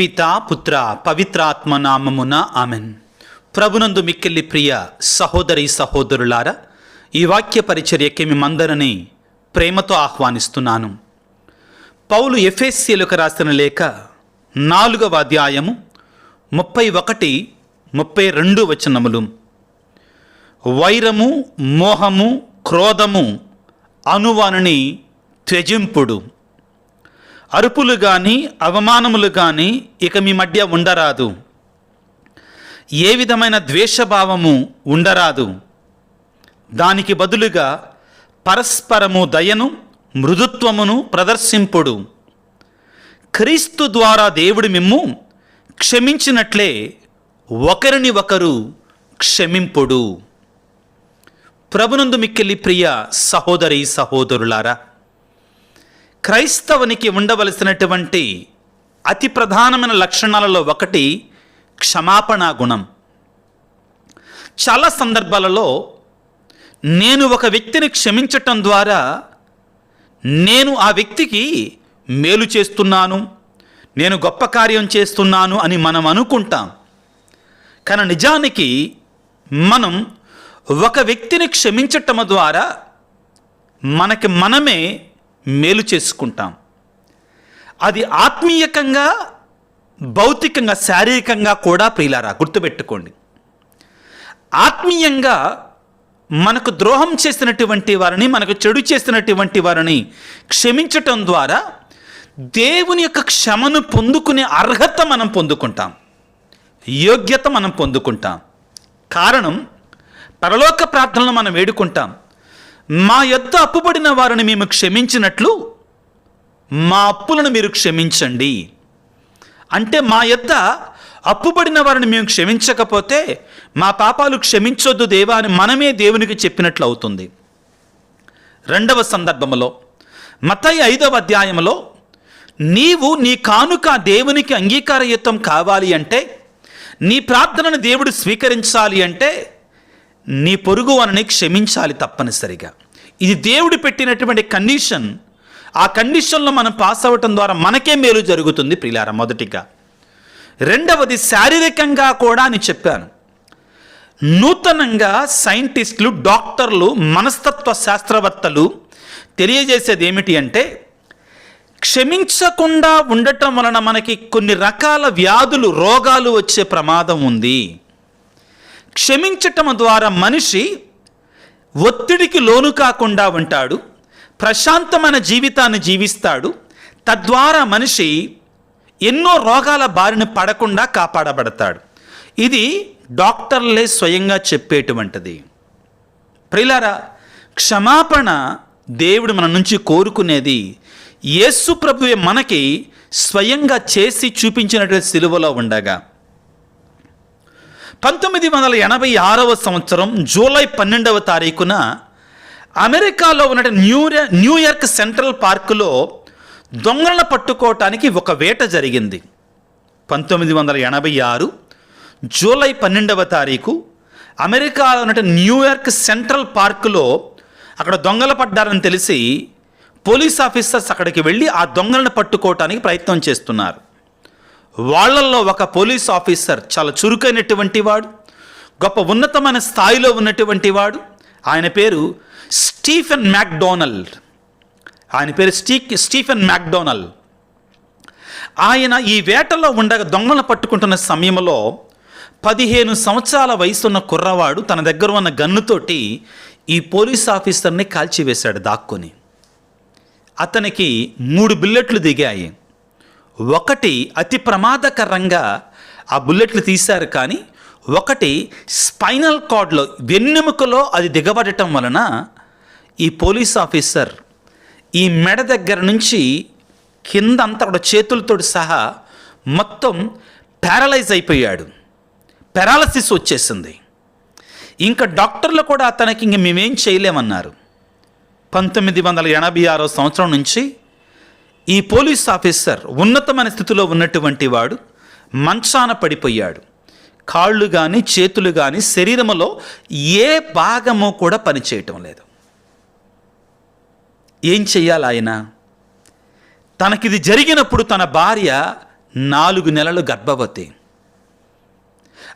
పితా పుత్ర పవిత్రాత్మ నామమున ఆమెన్. ప్రభునందు మిక్కిల్లి ప్రియ సహోదరి సహోదరులారా ఈ వాక్య పరిచర్యకి మిమ్మందరిని ప్రేమతో ఆహ్వానిస్తున్నాను. పౌలు ఎఫ్ఎస్సీలకు రాసిన లేఖ నాలుగవ అధ్యాయము ముప్పై ఒకటి ముప్పై రెండు వచనములు. వైరము మోహము క్రోధము అనువానిని త్యజింపుడు. అరుపులు కానీ అవమానములు కానీ ఇక మీ మధ్య ఉండరాదు. ఏ విధమైన ద్వేషభావము ఉండరాదు. దానికి బదులుగా పరస్పరము దయను మృదుత్వమును ప్రదర్శింపుడు. క్రీస్తు ద్వారా దేవుడు మిమ్ము క్షమించినట్లే ఒకరిని ఒకరు క్షమింపుడు. ప్రభునందు మిక్కిలి ప్రియ సహోదరి సహోదరులారా క్రైస్తవునికి ఉండవలసినటువంటి అతి ప్రధానమైన లక్షణాలలో ఒకటి క్షమాపణ గుణం. చాలా సందర్భాలలో నేను ఒక వ్యక్తిని క్షమించటం ద్వారా నేను ఆ వ్యక్తికి మేలు చేస్తున్నాను నేను గొప్ప కార్యం చేస్తున్నాను అని మనం అనుకుంటాం. కానీ నిజానికి మనం ఒక వ్యక్తిని క్షమించటం ద్వారా మనకి మనమే మేలు చేసుకుంటాం. అది ఆత్మీయకంగా భౌతికంగా శారీరకంగా కూడా ప్రియులారా గుర్తుపెట్టుకోండి. ఆత్మీయంగా మనకు ద్రోహం చేసినటువంటి వారిని మనకు చెడు చేసినటువంటి వారిని క్షమించటం ద్వారా దేవుని యొక్క క్షమను పొందుకునే అర్హత మనం పొందుకుంటాం. యోగ్యత మనం పొందుకుంటాం. కారణం పరలోక ప్రార్థనలు మనం వేడుకుంటాం. మా యొద్ద అప్పుబడిన వారిని మేము క్షమించినట్లు మా అప్పులను మీరు క్షమించండి. అంటే మా యొద్ద అప్పుబడిన వారిని మేము క్షమించకపోతే మా పాపాలు క్షమించొద్దు దేవా అని మనమే దేవునికి చెప్పినట్లు అవుతుంది. రెండవ సందర్భంలో మతయి ఐదవ అధ్యాయంలో నీవు నీ కానుక దేవునికి అంగీకారయుతం కావాలి అంటే నీ ప్రార్థనను దేవుడు స్వీకరించాలి అంటే నీ పొరుగు వారిని క్షమించాలి తప్పనిసరిగా. ఇది దేవుడు పెట్టినటువంటి కండిషన్ ఆ కండిషన్లో మనం పాస్ అవ్వటం ద్వారా మనకే మేలు జరుగుతుంది ప్రిలార మొదటిగా. రెండవది శారీరకంగా కూడా అని చెప్పాను. నూతనంగా సైంటిస్టులు డాక్టర్లు మనస్తత్వ శాస్త్రవేత్తలు తెలియజేసేది ఏమిటి అంటే క్షమించకుండా ఉండటం వలన మనకి కొన్ని రకాల వ్యాధులు రోగాలు వచ్చే ప్రమాదం ఉంది. క్షమించటం ద్వారా మనిషి ఒత్తిడికి లోను కాకుండా ఉంటాడు ప్రశాంతమైన జీవితాన్ని జీవిస్తాడు తద్వారా మనిషి ఎన్నో రోగాల బారిన పడకుండా కాపాడబడతాడు. ఇది డాక్టర్లే స్వయంగా చెప్పేటువంటిది. ప్రిలారా క్షమాపణ దేవుడు మన నుంచి కోరుకునేది యేసు ప్రభువే మనకి స్వయంగా చేసి చూపించినటువంటి సిలువలో ఉండగా పంతొమ్మిది వందల ఎనభై ఆరవ సంవత్సరం జూలై పన్నెండవ తారీఖున అమెరికాలో ఉన్న న్యూ న్యూయార్క్ సెంట్రల్ పార్కులో దొంగలను పట్టుకోవటానికి ఒక వేట జరిగింది. పంతొమ్మిది వందల ఎనభై ఆరు జూలై పన్నెండవ తారీఖు అమెరికాలో ఉన్న న్యూయార్క్ సెంట్రల్ పార్కులో అక్కడ దొంగలు పడ్డారని తెలిసి పోలీస్ ఆఫీసర్స్ అక్కడికి వెళ్ళి ఆ దొంగలను పట్టుకోవటానికి ప్రయత్నం చేస్తున్నారు. వాళ్ళల్లో ఒక పోలీస్ ఆఫీసర్ చాలా చురుకైనటువంటి వాడు గొప్ప ఉన్నతమైన స్థాయిలో ఉన్నటువంటి వాడు. ఆయన పేరు స్టీఫెన్ మ్యాక్డోనల్డ్ ఆయన పేరు స్టీ స్టీఫెన్ మ్యాక్డోనల్డ్ ఆయన ఈ వేటలో ఉండగా దొంగలు పట్టుకుంటున్న సమయంలో పదిహేను సంవత్సరాల వయసున్న కుర్రవాడు తన దగ్గర ఉన్న గన్నుతోటి ఈ పోలీస్ ఆఫీసర్ని కాల్చివేశాడు దాక్కుని. అతనికి మూడు బుల్లెట్లు దిగాయి. ఒకటి అతి ప్రమాదకరంగా ఆ బుల్లెట్లు తీశారు కానీ ఒకటి స్పైనల్ కార్డ్లో వెన్నెముకలో అది దిగబడటం వలన ఈ పోలీస్ ఆఫీసర్ ఈ మెడ దగ్గర నుంచి కింద అంతా కూడా చేతులతో సహా మొత్తం ప్యారలైజ్ అయిపోయాడు. పెరాలసిస్ వచ్చేసింది. ఇంకా డాక్టర్లు కూడా అతనికి ఇంక మేమేం చేయలేమన్నారు. పంతొమ్మిది వందల ఎనభై ఆరో సంవత్సరం నుంచి ఈ పోలీస్ ఆఫీసర్ ఉన్నతమైన స్థితిలో ఉన్నటువంటి వాడు మంచాన పడిపోయాడు. కాళ్ళు కానీ చేతులు కానీ శరీరంలో ఏ భాగము కూడా పనిచేయటం లేదు. ఏం చెయ్యాలి ఆయన? తనకిది జరిగినప్పుడు తన భార్య నాలుగు నెలలు గర్భవతి.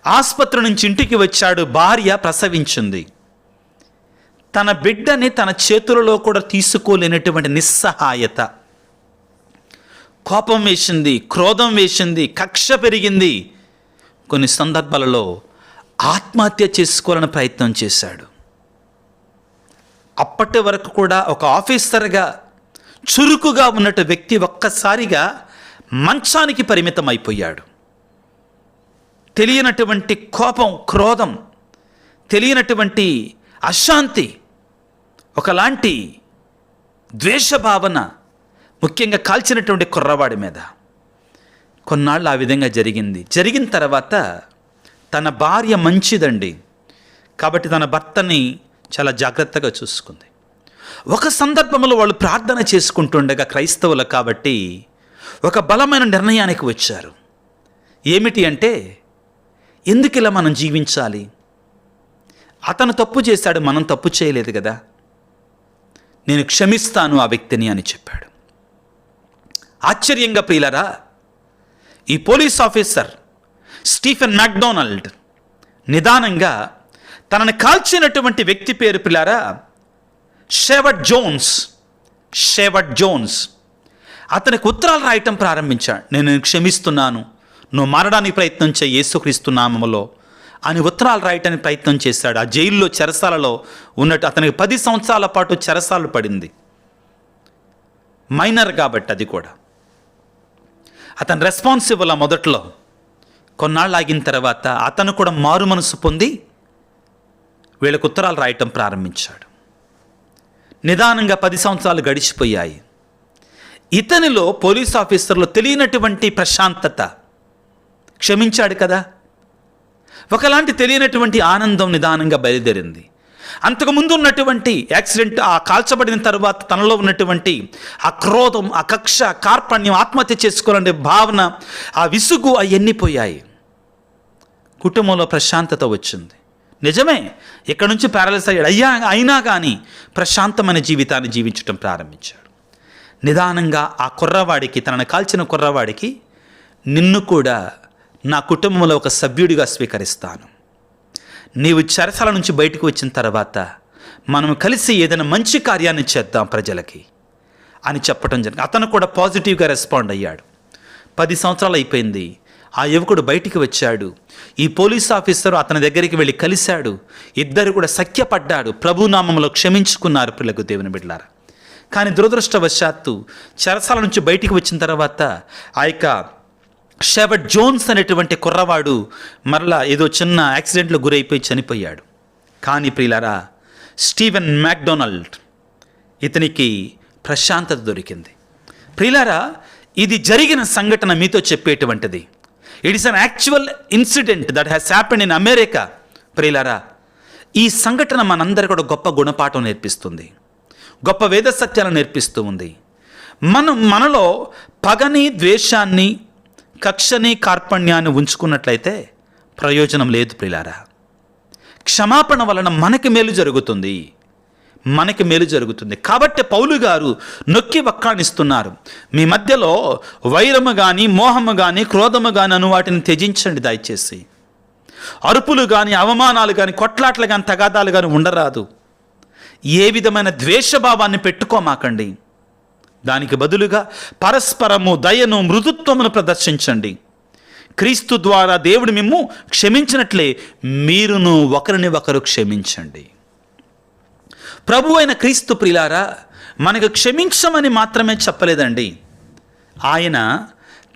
ఆసుపత్రి నుంచి ఇంటికి వచ్చాడు భార్య ప్రసవించింది. తన బిడ్డని తన చేతులలో కూడా తీసుకోలేనటువంటి నిస్సహాయత. కోపం వేసింది క్రోధం వేసింది కక్ష పెరిగింది. కొన్ని సందర్భాలలో ఆత్మహత్య చేసుకోవాలని ప్రయత్నం చేశాడు. అప్పటి వరకు కూడా ఒక ఆఫీసర్గా చురుకుగా ఉన్నట్టు వ్యక్తి ఒక్కసారిగా మంచానికి పరిమితం అయిపోయాడు తెలియనటువంటి కోపం క్రోధం తెలియనటువంటి అశాంతి ఒకలాంటి ద్వేషభావన ముఖ్యంగా కాల్చినటువంటి కుర్రవాడి మీద. కొన్నాళ్ళు ఆ విధంగా జరిగింది. జరిగిన తర్వాత తన భార్య మంచిదండి. కాబట్టి తన భర్తని చాలా జాగ్రత్తగా చూసుకుంది. ఒక సందర్భంలో వాళ్ళు ప్రార్థన చేసుకుంటుండగా క్రైస్తవులు కాబట్టి ఒక బలమైన నిర్ణయానికి వచ్చారు. ఏమిటి అంటే ఎందుకు ఇలా మనం జీవించాలి? అతను తప్పు చేశాడు మనం తప్పు చేయలేదు కదా. నేను క్షమిస్తాను ఆ వ్యక్తిని అని చెప్పాడు. ఆశ్చర్యంగా ప్రియులరా ఈ పోలీస్ ఆఫీసర్ స్టీఫెన్ మ్యాక్డొనాల్డ్ నిదానంగా తనని కాల్చినటువంటి వ్యక్తి పేరు పిల్లారా షేవట్ జోన్స్ షేవట్ జోన్స్. అతనికి ఉత్తరాలు రాయటం ప్రారంభించాడు. నేను క్షమిస్తున్నాను నువ్వు మారడానికి ప్రయత్నం చేయి యేసుక్రీస్తు నామములో అని ఉత్తరాలు రాయటానికి ప్రయత్నం చేశాడు. ఆ జైల్లో చెరసాలలో ఉన్నట్టు అతనికి పది సంవత్సరాల పాటు చెరసాలు పడింది. మైనర్ కాబట్టి అది కూడా. అతను రెస్పాన్సిబుల్ ఇవ్వాల మొదట్లో. కొన్నాళ్ళు ఆగిన తర్వాత అతను కూడా మారు మనసు పొంది వీళ్ళకు ఉత్తరాలు రాయటం ప్రారంభించాడు. నిదానంగా పది సంవత్సరాలు గడిచిపోయాయి. ఇతనిలో పోలీస్ ఆఫీసర్లో తెలియనటువంటి ప్రశాంతత క్షమించాడు కదా. ఒకలాంటి తెలియనటువంటి ఆనందం నిదానంగా బయలుదేరింది. అంతకుముందు ఉన్నటువంటి యాక్సిడెంట్ ఆ కాల్చబడిన తర్వాత తనలో ఉన్నటువంటి ఆ క్రోధం ఆ కక్ష కార్పణ్యం ఆత్మహత్య చేసుకోవాలనే భావన ఆ విసుగు అవన్నీ పోయాయి కుటుంబంలో ప్రశాంతత వచ్చింది. నిజమే ఇక్కడ నుంచి పారాలైస్ అయ్యాడు. అయ్యా అయినా కానీ ప్రశాంతమైన జీవితాన్ని జీవించడం ప్రారంభించాడు. నిదానంగా ఆ కుర్రవాడికి తనను కాల్చిన కుర్రవాడికి నిన్ను కూడా నా కుటుంబంలో ఒక సభ్యుడిగా స్వీకరిస్తాను. నీవు చెరసాల నుంచి బయటకు వచ్చిన తర్వాత మనం కలిసి ఏదైనా మంచి కార్యాన్ని చేద్దాం ప్రజలకి అని చెప్పడం జరిగింది. అతను కూడా పాజిటివ్గా రెస్పాండ్ అయ్యాడు. పది సంవత్సరాలు అయిపోయింది. ఆ యువకుడు బయటికి వచ్చాడు. ఈ పోలీస్ ఆఫీసర్ అతని దగ్గరికి వెళ్ళి కలిశాడు. ఇద్దరు కూడా సఖ్యపడ్డాడు. ప్రభునామంలో క్షమించుకున్నారు పిల్లకు దేవుని బిడ్డలారా. కానీ దురదృష్టవశాత్తు చెరసాల నుంచి బయటికి వచ్చిన తర్వాత ఆ యొక్క షెవట్ జోన్స్ అనేటువంటి కుర్రవాడు మరలా ఏదో చిన్న యాక్సిడెంట్లో గురైపోయి చనిపోయాడు. కానీ ప్రియులారా స్టీవెన్ మ్యాక్డొనాల్డ్ ఇతనికి ప్రశాంతత దొరికింది. ప్రియులారా ఇది జరిగిన సంఘటన మీతో చెప్పేటువంటిది. It is an actual incident that has happen in America ప్రియులారా ఈ సంఘటన మనందరి కూడా గొప్ప గుణపాఠం నేర్పిస్తుంది. గొప్ప వేద సత్యాలను నేర్పిస్తూ ఉంది. మనం మనలో పగని ద్వేషాన్ని కక్షని కార్పణ్యాన్ని ఉంచుకున్నట్లయితే ప్రయోజనం లేదు ప్రిలారా. క్షమాపణ వలన మనకి మేలు జరుగుతుంది. మనకి మేలు జరుగుతుంది. కాబట్టి పౌలు గారు నొక్కి వక్కాణిస్తున్నారు. మీ మధ్యలో వైరము కానీ మోహము కానీ క్రోధము కానీ అను వాటిని త్యజించండి దయచేసి. అరుపులు కానీ అవమానాలు కానీ కొట్లాట్లు కానీ తగాదాలు కానీ ఉండరాదు. ఏ విధమైన ద్వేషభావాన్ని పెట్టుకోమాకండి. దానికి బదులుగా పరస్పరము దయను మృదుత్వమును ప్రదర్శించండి. క్రీస్తు ద్వారా దేవుడు మిమ్ము క్షమించినట్లే మీరును ఒకరిని ఒకరు క్షమించండి. ప్రభు అయిన క్రీస్తు ప్రిలారా మనకు క్షమించమని మాత్రమే చెప్పలేదండి. ఆయన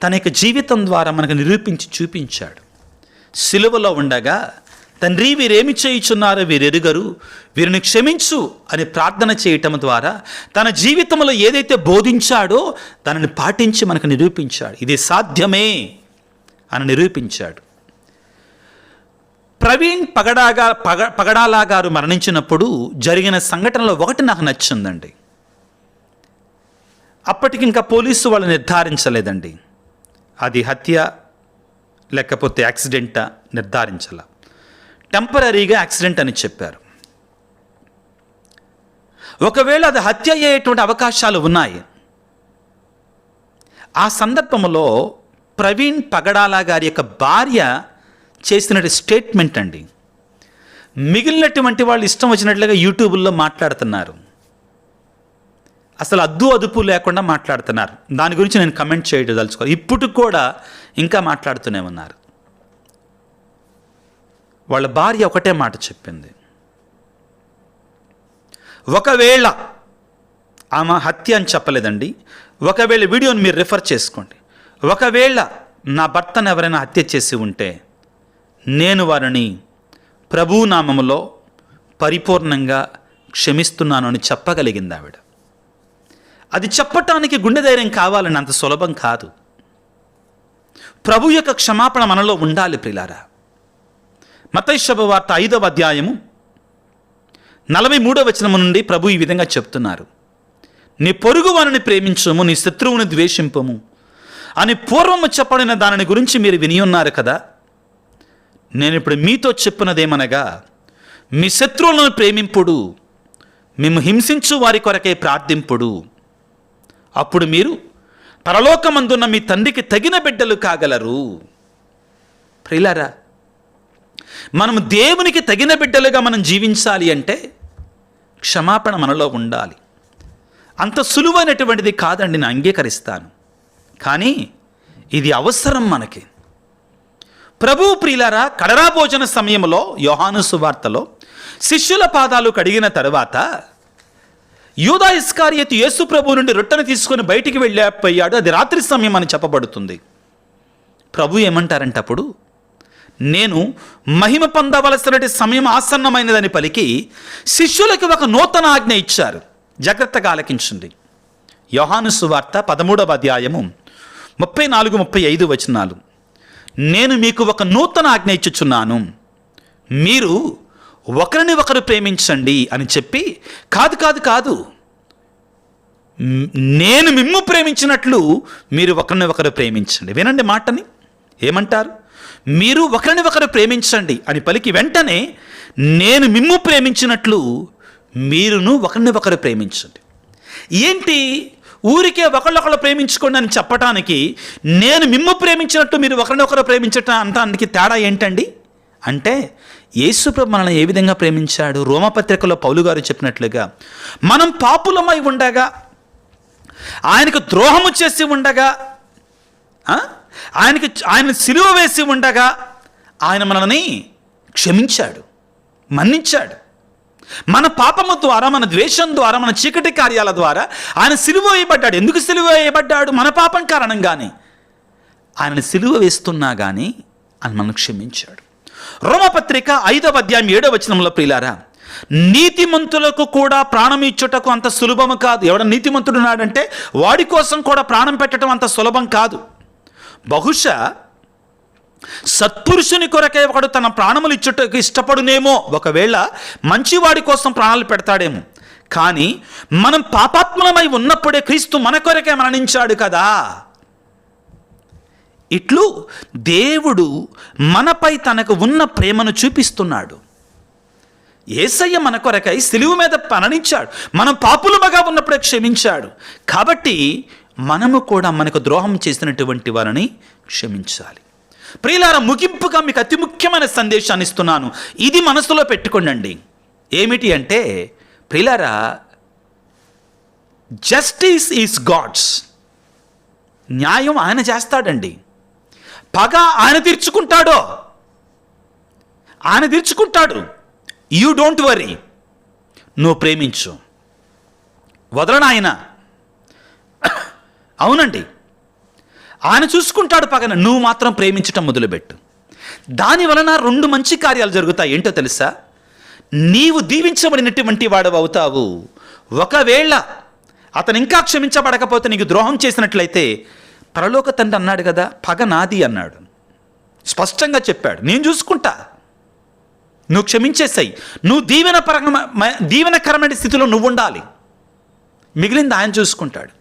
తన యొక్క జీవితం ద్వారా మనకు నిరూపించి చూపించాడు. సిలువలో ఉండగా తండ్రి వీరేమి చేయుచున్నారో వీరెరుగరు. వీరిని క్షమించు అని ప్రార్థన చేయటం ద్వారా తన జీవితంలో ఏదైతే బోధించాడో దానిని పాటించి మనకు నిరూపించాడు. ఇది సాధ్యమే అని నిరూపించాడు. ప్రవీణ్ పగడాగా పగ పగడాలా గారు మరణించినప్పుడు జరిగిన సంఘటనలో ఒకటి నాకు నచ్చిందండి. అప్పటికి ఇంకా పోలీసు వాళ్ళు నిర్ధారించలేదండి. అది హత్య లేకపోతే యాక్సిడెంటా నిర్ధారించలే. టెంపరీగా యాక్సిడెంట్ అని చెప్పారు. ఒకవేళ అది హత్య అయ్యేటువంటి అవకాశాలు ఉన్నాయి. ఆ సందర్భంలో ప్రవీణ్ పగడాలా గారి యొక్క భార్య చేసినటువంటి స్టేట్మెంట్ అండి. మిగిలినటువంటి వాళ్ళు ఇష్టం వచ్చినట్లుగా యూట్యూబ్లో మాట్లాడుతున్నారు. అసలు అద్దు అదుపు లేకుండా మాట్లాడుతున్నారు. దాని గురించి నేను కమెంట్ చేయడం తలుచుకోవాలి ఇప్పటికి కూడా ఇంకా మాట్లాడుతూనే ఉన్నారు. వాళ్ళ భార్య ఒకటే మాట చెప్పింది. ఒకవేళ ఆమె హత్య అని చెప్పలేదండి. ఒకవేళ వీడియోని మీరు రిఫర్ చేసుకోండి. ఒకవేళ నా భర్తను ఎవరైనా హత్య చేసి ఉంటే నేను వారిని ప్రభునామములో పరిపూర్ణంగా క్షమిస్తున్నాను అని చెప్పగలిగింది ఆవిడ. అది చెప్పటానికి గుండె ధైర్యం కావాలని అంత సులభం కాదు. ప్రభు యొక్క క్షమాపణ మనలో ఉండాలి ప్రిలారా మతైశభ వార్త ఐదవ అధ్యాయము నలభై మూడవ వచనము నుండి ప్రభు ఈ విధంగా చెప్తున్నారు. నీ పొరుగు వారిని ప్రేమించము నీ శత్రువుని ద్వేషింపము. అని పూర్వము చెప్పడిన దానిని గురించి మీరు విని ఉన్నారు కదా? నేను ఇప్పుడు మీతో చెప్పినదేమనగా మీ శత్రువులను ప్రేమింపుడు మేము హింసించు వారి కొరకే ప్రార్థింపుడు. అప్పుడు మీరు పరలోకమందున్న మీ తండ్రికి తగిన బిడ్డలు కాగలరు. ప్రిలారా మనం దేవునికి తగిన బిడ్డలుగా మనం జీవించాలి అంటే క్షమాపణ మనలో ఉండాలి. అంత సులువైనటువంటిది కాదండి నేను అంగీకరిస్తాను. కానీ ఇది అవసరం మనకి. ప్రభు ప్రియులారా కడరా భోజన సమయంలో యోహాను సువార్తలో శిష్యుల పాదాలు కడిగిన తరువాత యూదా ఇస్కారియత్ యేసు ప్రభు నుండి రొట్టెను తీసుకొని బయటికి వెళ్ళిపోయాడు. అది రాత్రి సమయం అని చెప్పబడుతుంది. ప్రభు ఏమంటారంటే అప్పుడు నేను మహిమ పొందవలసినటి సమయం ఆసన్నమైనదని పలికి శిష్యులకి ఒక నూతన ఆజ్ఞ ఇచ్చారు. జాగ్రత్తగా ఆలకించండి. యోహాను సువార్త పదమూడవ అధ్యాయము ముప్పై నాలుగు ముప్పై ఐదు వచనాలు. నేను మీకు ఒక నూతన ఆజ్ఞ ఇచ్చుచున్నాను. మీరు ఒకరిని ఒకరు ప్రేమించండి అని చెప్పి కాదు కాదు కాదు. నేను మిమ్ము ప్రేమించినట్లు మీరు ఒకరిని ఒకరు ప్రేమించండి. వినండి మాటని. ఏమంటారు? మీరు ఒకరిని ఒకరు ప్రేమించండి అని పలికి వెంటనే నేను మిమ్ము ప్రేమించినట్లు మీరును ఒకరిని ఒకరు ప్రేమించండి. ఏంటి? ఊరికే ఒకళ్ళొకళ్ళు ప్రేమించుకోండి అని చెప్పటానికి నేను మిమ్ము ప్రేమించినట్టు మీరు ఒకరినొకరు ప్రేమించటం అంటానికి తేడా ఏంటండి? అంటే యేసుప్రభు మనల్ని ఏ విధంగా ప్రేమించాడు? రోమపత్రికలో పౌలు గారు చెప్పినట్లుగా మనం పాపులమై ఉండగా ఆయనకు ద్రోహము చేసి ఉండగా ఆయనకి ఆయన సిలువ వేసి ఉండగా ఆయన మనల్ని క్షమించాడు మన్నించాడు. మన పాపము ద్వారా మన ద్వేషం ద్వారా మన చీకటి కార్యాల ద్వారా ఆయన సిలువ వేయబడ్డాడు. ఎందుకు సిలువ వేయబడ్డాడు? మన పాపం కారణంగానే. ఆయన సిలువ వేస్తున్నా కానీ ఆయన మనం క్షమించాడు. రోమపత్రిక ఐదవ అధ్యాయం ఏడవ వచనంలో ప్రియులారా నీతిమంతులకు కూడా ప్రాణం ఇచ్చుటకు అంత సులభం కాదు. ఎవడ నీతిమంతుడున్నాడంటే వాడి కోసం కూడా ప్రాణం పెట్టడం అంత సులభం కాదు. బహుశా సత్పురుషుని కొరకే ఒకడు తన ప్రాణములు ఇచ్చుటకు ఇష్టపడునేమో. ఒకవేళ మంచివాడి కోసం ప్రాణాలు పెడతాడేమో. కానీ మనం పాపాత్మలమై ఉన్నప్పుడే క్రీస్తు మన కొరకే మరణించాడు కదా. ఇట్లు దేవుడు మనపై తనకు ఉన్న ప్రేమను చూపిస్తున్నాడు. ఏసయ్య మన కొరకై సిలువు మీద మరణించాడు. మనం పాపులమగా ఉన్నప్పుడే క్షమించాడు. కాబట్టి మనము కూడా మనకు ద్రోహం చేసినటువంటి వారిని క్షమించాలి. ప్రియులార ముగింపుగా మీకు అతి ముఖ్యమైన సందేశాన్ని ఇస్తున్నాను. ఇది మనసులో పెట్టుకోండి ఏమిటి అంటే ప్రియులారా జస్టిస్ ఈస్ గాడ్స్ న్యాయం ఆయన చేస్తాడండి. పగ ఆయన తీర్చుకుంటాడో? ఆయన తీర్చుకుంటాడు. యూ డోంట్ వరీ నువ్వు ప్రేమించు. వదలను ఆయన. అవునండి. ఆయన చూసుకుంటాడు పగన నువ్వు మాత్రం ప్రేమించటం మొదలుపెట్టు దాని వలన రెండు మంచి కార్యాలు జరుగుతాయి. ఏంటో తెలుసా? నీవు దీవించబడినటువంటి వాడు అవుతావు. ఒకవేళ అతను ఇంకా క్షమించబడకపోతే నీకు ద్రోహం చేసినట్లయితే పరలోక తండ్రి అన్నాడు కదా పగ నాది అన్నాడు. స్పష్టంగా చెప్పాడు నేను చూసుకుంటా. నువ్వు క్షమించేసాయి. నువ్వు దీవెన పరంగా దీవెనకరమైన స్థితిలో నువ్వు ఉండాలి. మిగిలింది ఆయన చూసుకుంటాడు.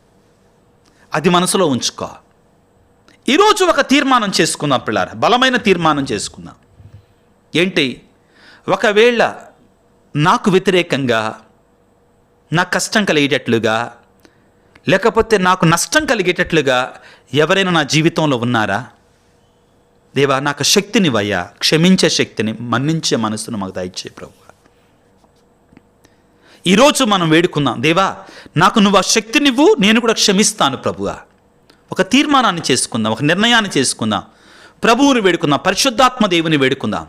అది మనసులో ఉంచుకో. ఈరోజు ఒక తీర్మానం చేసుకుందాం పిల్లారా. బలమైన తీర్మానం చేసుకుందాం. ఏంటి? ఒకవేళ నాకు వ్యతిరేకంగా నాకు కష్టం కలిగేటట్లుగా లేకపోతే నాకు నష్టం కలిగేటట్లుగా ఎవరైనా నా జీవితంలో ఉన్నారా? దేవా నాకు శక్తినివయ్యా క్షమించే శక్తిని మన్నించే మనసును మాకు దయచే ప్రభు. ఈరోజు మనం వేడుకుందాం. దేవా నాకు నువ్వు ఆ శక్తినివ్వు నేను కూడా క్షమిస్తాను ప్రభువా. ఒక తీర్మానాన్ని చేసుకుందాం ఒక నిర్ణయాన్ని చేసుకుందాం. ప్రభువుని వేడుకుందాం పరిశుద్ధాత్మ దేవుని వేడుకుందాం.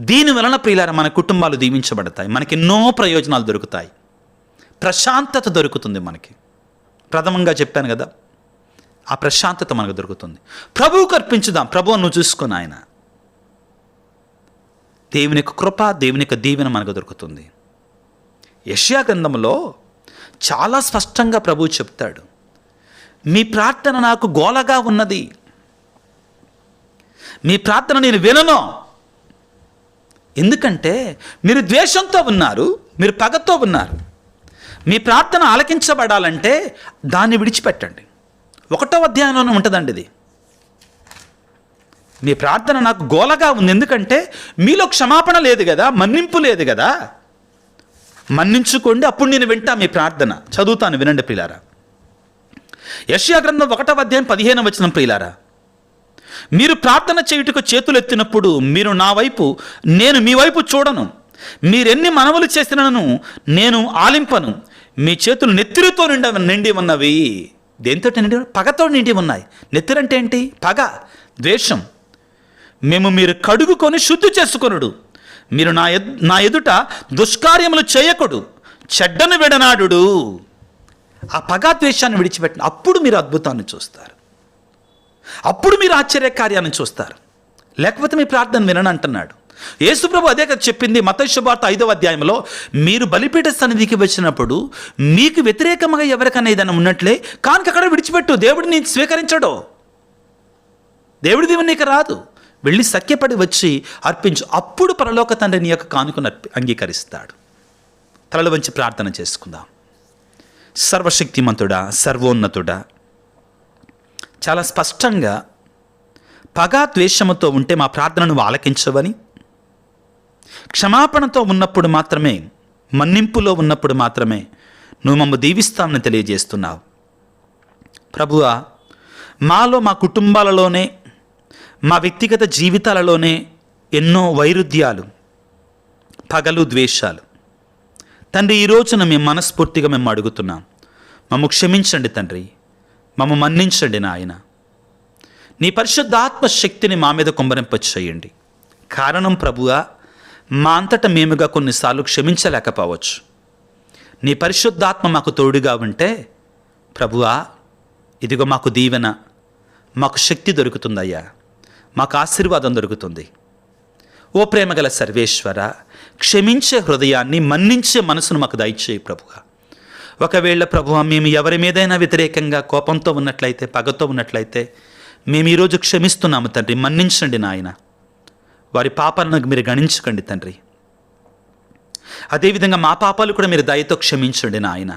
దీని వలన ప్రియులార మన కుటుంబాలు దీవించబడతాయి. మనకి ఎన్నో ప్రయోజనాలు దొరుకుతాయి. ప్రశాంతత దొరుకుతుంది మనకి. ప్రథమంగా చెప్పాను కదా ఆ ప్రశాంతత మనకు దొరుకుతుంది. ప్రభువుకు అర్పించుదాం ప్రభు నువ్వు చూసుకొని ఆయన దేవుని యొక్క కృప దేవుని యొక్క దీవెన మనకు దొరుకుతుంది. యష్యాగంధంలో చాలా స్పష్టంగా ప్రభువు చెప్తాడు మీ ప్రార్థన నాకు గోలగా ఉన్నది. మీ ప్రార్థన నేను వినను. ఎందుకంటే మీరు ద్వేషంతో ఉన్నారు మీరు పగతో ఉన్నారు. మీ ప్రార్థన ఆలకించబడాలంటే దాన్ని విడిచిపెట్టండి. ఒకటో అధ్యాయంలోనే ఉంటుందండి ఇది. మీ ప్రార్థన నాకు గోలగా ఉంది. ఎందుకంటే మీలో క్షమాపణ లేదు కదా మన్నింపు లేదు కదా. మన్నించుకోండి అప్పుడు నేను వింటా మీ ప్రార్థన. చదువుతాను వినండి ప్రియులారా. యష్యా గ్రంథం ఒకటో అధ్యాయం పదిహేను వచ్చిన ప్రియులారా. మీరు ప్రార్థన చేయుటకు చేతులు ఎత్తినప్పుడు మీరు నా వైపు నేను మీ వైపు చూడను. మీరెన్ని మనవులు చేసినను నేను ఆలింపను. మీ చేతులు నెత్తిరితో నిండ నిండి ఉన్నవి. దేంతో నిండి? పగతో నిండి ఉన్నాయి. నెత్తిరంటే ఏంటి? పగ ద్వేషం. మేము మీరు కడుగుకొని శుద్ధి చేసుకొనుడు. మీరు నా ఎద్ నా ఎదుట దుష్కార్యములు చేయకుడు చెడ్డను విడనాడు ఆ పగా ద్వేషాన్ని విడిచిపెట్టిన అప్పుడు మీరు అద్భుతాన్ని చూస్తారు. అప్పుడు మీరు ఆశ్చర్య కార్యాన్ని చూస్తారు. లేకపోతే మీ ప్రార్థన వినని అంటున్నాడు. యేసుప్రభు అదే కదా చెప్పింది మత శుభార్త ఐదవ అధ్యాయంలో మీరు బలిపీఠ సన్నిధికి వచ్చినప్పుడు మీకు వ్యతిరేకంగా ఎవరికైనా ఏదైనా ఉన్నట్లే కానుక అక్కడ విడిచిపెట్టు దేవుడిని స్వీకరించడు. దేవుడి దీవెన నీకు రాదు. వెళ్ళి సఖ్యపడి వచ్చి అర్పించు. అప్పుడు పరలోక తండ్రి నీ యొక్క కానుకను అంగీకరిస్తాడు. తలలు వంచి ప్రార్థన చేసుకుందాం. సర్వశక్తిమంతుడా సర్వోన్నతుడా చాలా స్పష్టంగా పగా ద్వేషముతో ఉంటే మా ప్రార్థనను ఆలకించవని క్షమాపణతో ఉన్నప్పుడు మాత్రమే మన్నింపులో ఉన్నప్పుడు మాత్రమే నువ్వు మమ్మ దీవిస్తామని తెలియజేస్తున్నావు. ప్రభువా మాలో మా కుటుంబాలలోనే మా వ్యక్తిగత జీవితాలలోనే ఎన్నో వైరుధ్యాలు పగలు ద్వేషాలు. తండ్రి ఈ రోజున మేము మనస్ఫూర్తిగా మేము అడుగుతున్నాం. మమ్మ క్షమించండి తండ్రి. మమ్మ మన్నించండి నాయన. నీ పరిశుద్ధాత్మ శక్తిని మా మీద కుంభరింప చేయండి కారణం ప్రభుగా మా అంతట మేముగా కొన్నిసార్లు క్షమించలేకపోవచ్చు. నీ పరిశుద్ధాత్మ మాకు తోడుగా ఉంటే ప్రభువా ఇదిగో మాకు దీవెన మాకు శక్తి దొరుకుతుందయ్యా. మాకు ఆశీర్వాదం దొరుకుతుంది. ఓ ప్రేమగల సర్వేశ్వర క్షమించే హృదయాన్ని మన్నించే మనసును మాకు దయచేయి ప్రభుగా ఒకవేళ ప్రభువ మేము ఎవరి మీదైనా వ్యతిరేకంగా కోపంతో ఉన్నట్లయితే పగతో ఉన్నట్లయితే మేము ఈరోజు క్షమిస్తున్నాము తండ్రి మన్నించండి నాయన. వారి పాపాలను మీరు గణించకండి తండ్రి. అదేవిధంగా మా పాపాలు కూడా మీరు దయతో క్షమించండి నాయన.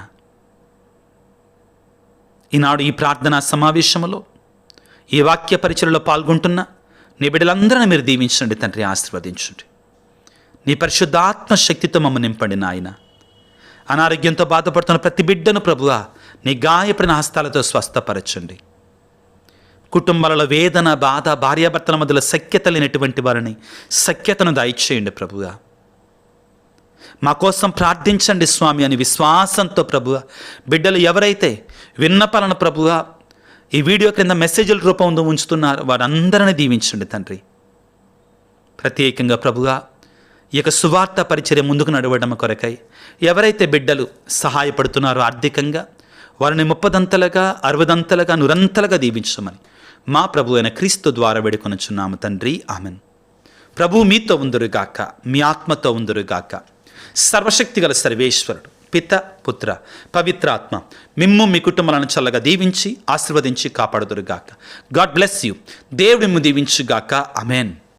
ఈనాడు ఈ ప్రార్థనా సమావేశంలో ఈ వాక్య పరిచయలో పాల్గొంటున్న నీ బిడ్డలందరినీ మీరు దీవించండి తండ్రి ఆశీర్వదించండి. నీ పరిశుద్ధాత్మ శక్తితో మమ్మ నింపండి నాయన. అనారోగ్యంతో బాధపడుతున్న ప్రతి బిడ్డను ప్రభువ నీ గాయపడిన హస్తాలతో స్వస్థపరచండి. కుటుంబాలలో వేదన బాధ భార్యాభర్తల మధ్యలో సఖ్యత లేనటువంటి వారిని సఖ్యతను దయచేయండి ప్రభుగా మా కోసం ప్రార్థించండి స్వామి అని విశ్వాసంతో ప్రభువ. బిడ్డలు ఎవరైతే విన్నపాలను ప్రభువ ఈ వీడియో క్రింద మెసేజ్ల రూపంలో ఉంచుతున్నారు వారందరిని దీవించండి తండ్రి. ప్రత్యేకంగా ప్రభుగా ఈ యొక్క సువార్త పరిచర్య ముందుకు నడవడం కొరకై ఎవరైతే బిడ్డలు సహాయపడుతున్నారో ఆర్థికంగా వారిని ముప్పదంతలుగా అరవదంతలుగా నురంతలుగా దీవించమని మా ప్రభు అయిన క్రీస్తు ద్వారా వేడుకొనుచున్నాము తండ్రి. ఆమెన్. ప్రభు మీతో ఉందరుగాక మీ ఆత్మతో ఉందరుగాక. సర్వశక్తిగల సర్వేశ్వరుడు పిత పుత్ర పవిత్రాత్మ. మిమ్ము మీ కుటుంబాలను చల్లగా దీవించి ఆశీర్వదించి కాపాడుదురుగాక. God bless you. దేవుడి దీవించుగాక. అమెన్